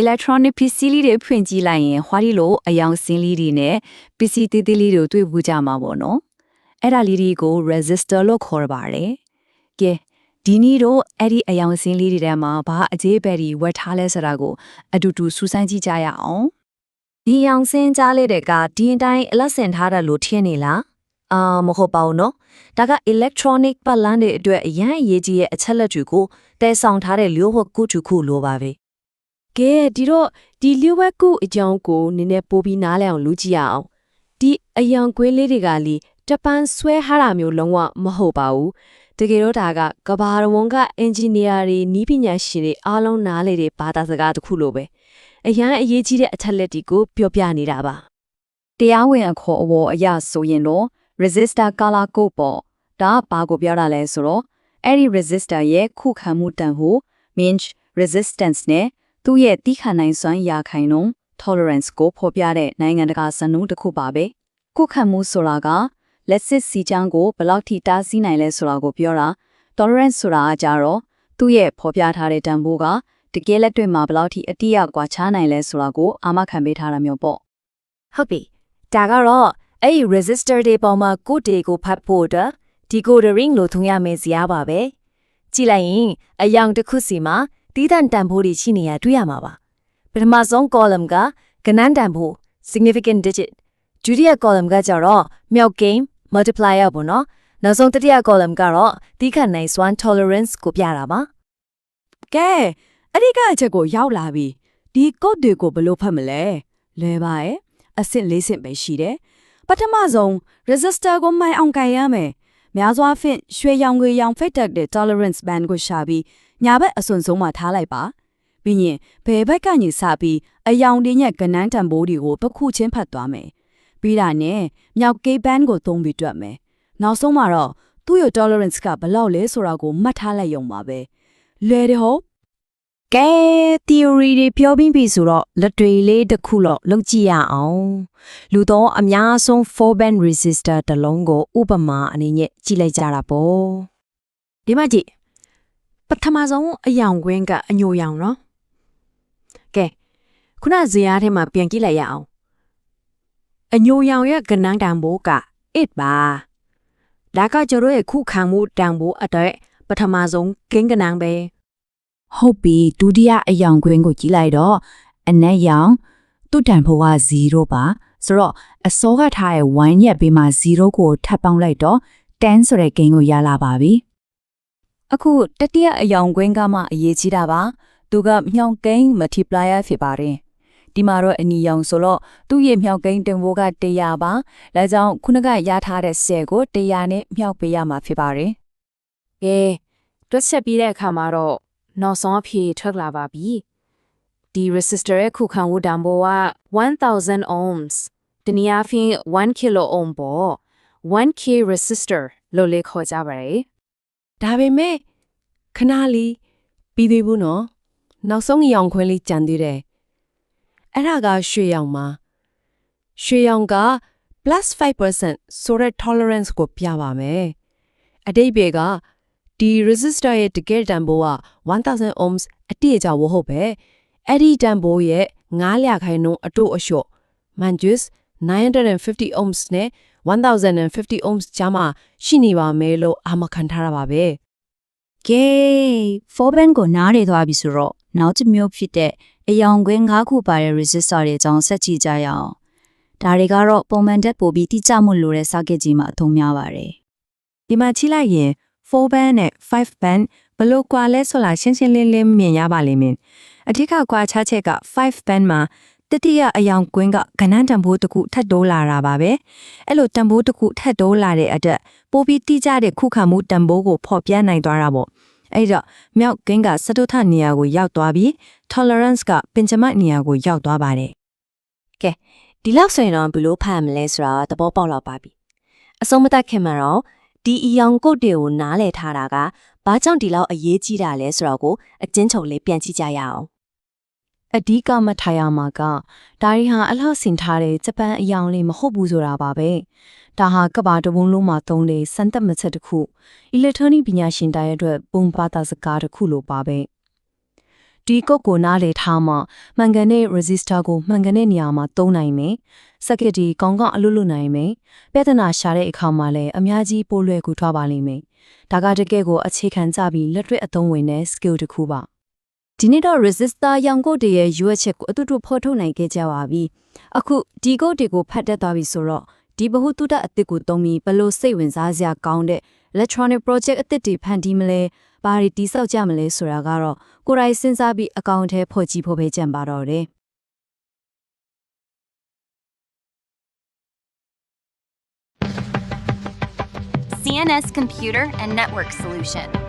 electronic ပစ္စည်းလေးတွေဖွင့်ကြည့်လိုက်ရင်ဟွာဒီလိုအယောင်စင်းလေးတွေနဲ့ပစ္စည်းသေးသေးလေးတွေတွေ့ဘူးကြမှာပေါ့နော်အဲ့ဒါလေးတွေကို resistor လို့ခေါ်ပါတယ်ကဲဒီနေ့တော့အဲ့ဒီအယောင်စင်းလေးတွေထဲမှာဘာအကျေးပဲဒီဝတ်ထားလဲဆိုတာကိုအတူတူစူးစမ်းကြည့်ကြရအောင်ဒီအောင်စင်းကြားလေးတွေကဒီအတိုင်းအလက်ဆင်ထားတယ်လို့ထင်နေလားအာမဟုတ်ပါဘူးနော်ဒါက electronic ပတ်လန်းတွေအတွက်အရန်အရေးကြီးရဲ့အချက်လက်တွေကိုတဲဆောင်ထားတဲ့လျှို့ဝှက်ကုထုခုလိုပါပဲ ကဲဒီတော့ဒီလျှို့ဝှက်ကုအကြောင်းကိုနည်းနည်းပိုပြီးနားလည်အောင်လူကြည့်ရအောင်ဒီအယံကွင်းလေးတွေကလေတပန်းဆွဲထားတာမျိုးလုံးဝမဟုတ်ပါဘူးတကယ်တော့ဒါကကဘာရဝန်ကအင်ဂျင်နီယာတွေနီးပညာရှင်တွေအားလုံးနားလေတဲ့ဘာသာစကားတစ်ခုလိုပဲအရန်အရေးကြီးတဲ့အချက်လက်တွေကိုပြောပြနေတာပါတရားဝင်အခေါ်အဝေါ်အရဆိုရင်တော့ resistor color code ပေါ့ဒါကဘာကိုပြောတာလဲဆိုတော့အဲ့ဒီ resistor ရဲ့ခုခံမှုတန်ဖိုး means resistance နဲ့ သူ့ရဲ့တိခဏနိုင်စွမ်းရာခိုင်နှုန်း tolerance ကိုဖော်ပြတဲ့နိုင်ငံတကာစံနှုန်းတစ်ခုပါပဲခုခံမှုဆိုတာကလက်စစ်စီချောင်းကိုဘယ်လောက်ထိတားဆီးနိုင်လဲဆိုတာကိုပြောတာ tolerance ဆိုတာကကြတော့သူ့ရဲ့ဖော်ပြထားတဲ့တန်ဖိုးကတကယ်လက်တွေ့မှာဘယ်လောက်ထိအတိအကွာခြားနိုင်လဲဆိုတာကိုအာမခံပေးထားတာမျိုးပေါ့ဟုတ်ပြီဒါကတော့အဲ့ဒီ resistor တွေပေါ်မှာကိုတေကိုဖတ်ဖို့အတွက်ဒီ codering လို့ထုံရမယ့်ဇာတ်ပါပဲကြည့်လိုက်ရင်အယောင်တစ်ခုစီမှာ တီးတန့်တန်ဖိုးတွေရှိနေရတွေ့ရမှာပါပထမဆုံး column ကကနန်းတန်ဖိုး significant digit ဒုတိယ column ကကြတော့မြောက် game multiplier ပေါ့နော်နောက်ဆုံးတတိယ column ကတော့တီးခတ်နိုင်စွမ်း tolerance ကိုပြတာပါကဲအဲ့ဒီကအချက်ကိုရောက်လာပြီဒီကုတ်တွေကိုဘယ်လိုဖတ်မလဲလဲပါရဲ့အဆင့်၄ဆင့်ပဲရှိတယ်ပထမဆုံး resistor ကိုမှိုင်းအောင်ကြိုင်ရမယ်များစွာဖြင့်ရွှေရောင်ငွေရောင်ဖိတ်တက်တဲ့ tolerance band ကိုရှာပြီး ညာဘက်အစွန်ဆုံးမှာထားလိုက်ပါပြီးရင်ဘယ်ဘက်ကနေစပြီးအယောင်တင်းရဲ့ကနန်းတံပိုးတွေကိုတစ်ခုချင်းဖတ်သွားမယ်ပြီးတာနဲ့မြောက် K band ကိုသုံးပြီးတွက်မယ်နောက်ဆုံးမှာတော့သူ့ရဲ့ tolerance ကဘယ်လောက်လဲဆိုတာကိုမှတ်ထားလိုက်ရုံပါပဲလဲတယ်ဟုတ်ကဲ theory တွေပြောပြီးပြီဆိုတော့လက်တွေလေးတစ်ခုတော့လုပ်ကြည့်ရအောင်လူတော့အများဆုံး four band resistor တစ်လုံးကိုဥပမာအနေနဲ့ကြည့်လိုက်ကြတာပေါ့ဒီမှာကြည့် ပထမဆုံးအယောင်ကွင်းကအညိုရောင်နော်ကဲခုနဇေယျထဲမှာပြန်ကြည့်လိုက်ရအောင်အညိုရောင်ရဲ့ကနန်းတန်ဖိုးက8ပါဒါကကျတို့ရဲ့ခုခံမှုတန်ဖိုးအတွက်ပထမဆုံးကင်းကနန်းပဲဟုတ်ပြီဒုတိယအယောင်ခွင်းကိုကြည့်လိုက်တော့အနက်ရောင်သူ့တန်ဖိုးက0ပါဆိုတော့အစောကထားတဲ့1ရက်ပေးမှာ0ကိုထပ်ပေါင်းလိုက်တော့10ဆိုတဲ့ကိန်းကိုရလာပါပြီ အခုတတိယအယောင်ခွင်းကမှအရေးကြီးတာပါသူကမြောင်ကိန်း multiplier ဖြစ်ပါတယ်ဒီမှာတော့အနီရောင်ဆိုတော့သူ့ရဲ့မြောက်ကိန်းတင်ဖိုးက100ပါဒါကြောင့်ခုနကရထားတဲ့10ကို100နဲ့မြောက်ပေးရမှာဖြစ်ပါတယ်ကဲတွက်ချက်ပြီးတဲ့အခါမှာတော့နောက်ဆုံးအဖြေထွက်လာပါပြီဒီ resistor ရဲ့ခုခံမှုတန်ဖိုးက1000 ohms တနည်းအားဖြင့်1 kilo ohm ပေါ့ 1k resistor လို့လေခေါ်ကြပါတယ် ဒါပေမဲ့ခဏလေးပြီးသေးဘူးနော်နောက်ဆုံးအရောင်ခွဲလေးကြံသေးတယ်အဲ့ဒါကရွှေရောင်မှာရွှေရောင်က +5% ဆိုတဲ့ tolerance ကိုပြပါမယ်အတိတ်ဘေကဒီ resistor ရဲ့တကယ်တန်ဖိုးက1000 ohms အတိအကျဝဟုတ်ပဲအဲ့ဒီတန်ဖိုးရဲ့9လခိုင်နှုန်းအတို့အလျှော့ manjus 950 ohms နဲ့ 1050 ohms ကြားမှာရှိနေပါမယ်လို့အာမခံထားတာပါပဲကဲ four band ကိုနားရသွားပြီဆိုတော့နောက်တစ်မျိုးဖြစ်တဲ့အယောင်ခွင်း၅ခုပါတဲ့ resistor တွေအကြောင်းဆက်ကြည့်ကြရအောင်ဒါတွေကတော့ပုံမှန်တက်ပို့ပြီးတိကျမှုလိုတဲ့ circuit ကြီးမှာအသုံးများပါတယ်ဒီမှာချိလိုက်ရင်4 band နဲ့5 band ဘယ်လို့ကွာလဲဆိုတာရှင်းရှင်းလင်းလင်းမြင်ရပါလိမ့်မယ်အထက်ကကွာခြားချက်က5 band မှာ တတိယအယောင်ကွင်းကကဏ္ဍတံပိုးတစ်ခုထပ်တိုးလာတာပါပဲအဲ့လိုတံပိုးတစ်ခုထပ်တိုးလာတဲ့အတွက်ပိုပြီးတိကျတဲ့ခုခံမှုတံပိုးကိုဖော်ပြနိုင်သွားတာပေါ့အဲ့တော့မြောက်ကင်းကစတုထနေရာကိုရောက်သွားပြီး tolerance ကပင်ချမတ်နေရာကိုရောက်သွားပါတယ်ဒီလောက်ဆိုရင်တော့ဘယ်လိုဖတ်ရမလဲဆိုတာသဘောပေါက်တော့ပါပြီအဆုံးမတတ်ခင်မှာတော့ဒီအယောင်ကုတ်တွေကိုနားလည်ထားတာကဘာကြောင့်ဒီလောက်အရေးကြီးတာလဲဆိုတော့ကိုအချင်းချုပ်လေးပြန်ကြည့်ကြရအောင် အဓိကမထားရမှာကဒါရီဟာအလှဆင်ထားတဲ့ဂျပန်အယောင်လေးမဟုတ်ဘူးဆိုတာပါပဲဒါဟာကဘာတဘုံလုံးမှာသုံးတဲ့စံသက်မချက်တစ်ခုအီလက်ထရောနစ်ပညာရှင်တိုင်းအတွက်ပုံပါတာစကားတစ်ခုလိုပါပဲဒီကုတ်ကိုနားလေထားမှမှန်ကန်တဲ့ resistor ကိုမှန်ကန်တဲ့နေရာမှာသုံးနိုင်မယ်။ circuit ဒီကောင်းကောင်းအလုပ်လုပ်နိုင်မယ်။ပြဿနာရှာတဲ့အခါမှာလည်းအများကြီးပိုးလွယ်ကူထွားပါလိမ့်မယ်။ဒါကတကယ့်ကိုအခြေခံကြပြီးလက်တွေ့အသုံးဝင်တဲ့ skill တစ်ခုပါ။ ဒီနေ့တော့ resistor ရောင်ကုတ်တွေရဲ့ရွက်ချက်ကိုအတူတူဖော်ထုတ်နိုင်ခဲ့ကြပါပြီ။အခုဒီကုတ်တွေကိုဖတ်တတ်သွားပြီဆိုတော့ဒီဘ ഹു တုဒအသစ်ကိုသုံးပြီးဘယ်လို့စိတ်ဝင်စားစရာကောင်းတဲ့ electronic project အသစ်တွေဖန်တီးမလဲ။ဘာတွေတိစောက်ကြမလဲဆိုတာကတော့ကိုယ်တိုင်စဉ်းစားပြီးအကောင့်ထဲဖော်ကြည့်ဖို့ပဲကြံပါတော့တယ်။ CNS Computer and Network Solution.